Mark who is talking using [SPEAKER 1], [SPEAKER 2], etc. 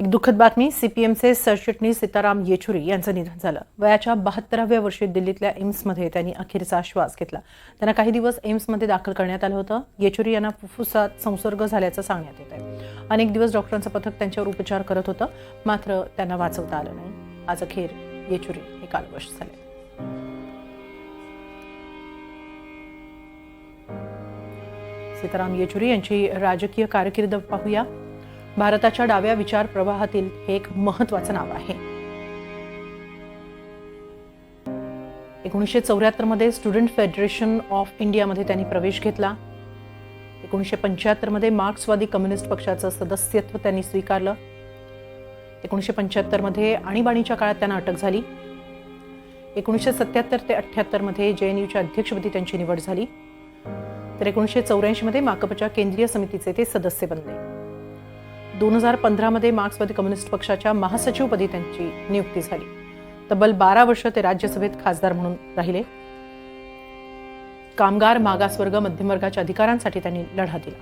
[SPEAKER 1] एक दुःखद बातमी सीपीएमचे सरचिटणीस सीताराम येचुरी यांचं निधन झालं. वयाच्या बहात्तराव्या वर्षी दिल्लीतल्या एम्समध्ये त्यांनी अखेरचा श्वास घेतला. त्यांना काही दिवस एम्समध्ये दाखल करण्यात आलं होतं. येचुरी यांना फुफ्फुसात संसर्ग झाल्याचं सांगण्यात येत आहे अनेक दिवस डॉक्टरांचं पथक त्यांच्यावर उपचार करत होतं. मात्र त्यांना वाचवता आलं नाही. आज अखेर येचुरी हे कालवश झाले. सीताराम येचुरी यांची राजकीय कारकीर्द पाहूया. भारताच्या डाव्या विचार प्रवाहातील हे एक महत्वाचं नाव आहे. एकोणीसशे चौऱ्याहत्तरमध्ये स्टुडंट फेडरेशन ऑफ इंडियामध्ये त्यांनी प्रवेश घेतला. एकोणीसशे पंच्याहत्तरमध्ये मार्क्सवादी कम्युनिस्ट पक्षाचं सदस्यत्व त्यांनी स्वीकारलं. एकोणीसशे पंच्याहत्तरमध्ये आणीबाणीच्या काळात त्यांना अटक झाली. एकोणीसशे सत्याहत्तर ते अठ्ठ्याहत्तरमध्ये जे एन यूच्या अध्यक्षपदी त्यांची निवड झाली. तर एकोणीसशे चौऱ्याऐंशीमध्ये माकपच्या केंद्रीय समितीचे ते सदस्य बनले. दोन हजार पंधरामध्ये मार्क्सवादी कम्युनिस्ट पक्षाच्या महासचिवपदी त्यांची नियुक्ती झाली. तब्बल बारा वर्ष ते राज्यसभेत खासदार म्हणून राहिले. कामगार मागासवर्ग मध्यमवर्गाच्या अधिकारांसाठी त्यांनी लढा दिला.